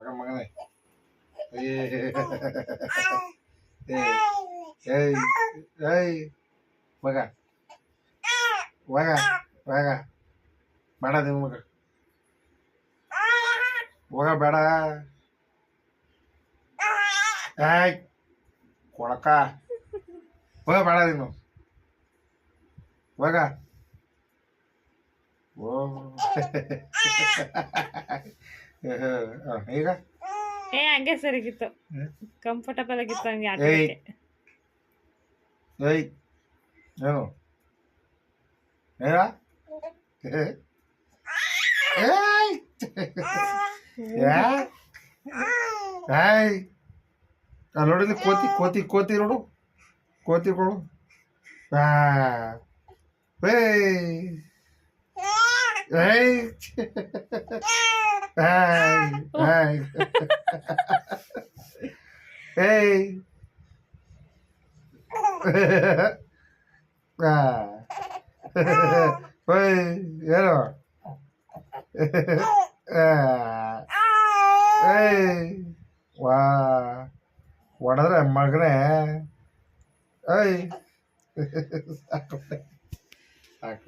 ಮಗ ಮಗನೇ ಏ ಏಯ್ ಏಯ್ ಮಗ ಮಗ ಮಗ ಬೇಡ ನೀವು ಮಗ ಹೋಗ ಬೇಡ ಏಯ್ ಕೊಳಕ ಹೋಗ ಬೇಡ ನೀನು ಹೋಗ ಓ ಈಗ? ಏ ಹಂಗೆ ಸರಿಗಿತ್ತು. ಕಂಫರ್ಟಬಲ್ ಆಗಿತ್ತು ಹಂಗೆ ಆಟ ಏಯ್. ಏನು? ಏನ? ಏಯ್. ಏಯ್. ನೋಡಿದ್ಲಿ ಕೋತಿ ಕೋತಿ ಕೋತಿ ನೋಡು. ಕೋತಿ ಕೊಡು. ಏಯ್. ಏಯ್. ಏಯ್ ಹಾಯ್ ಏಯ್ ಆ ಓಯ್ ಏನೋ ಆ ಏಯ್ ವಾ ಹೊಡೆದ್ರೆ ಮಗನೇ. ಏಯ್ ಸಾಕು. ಸಾಕು.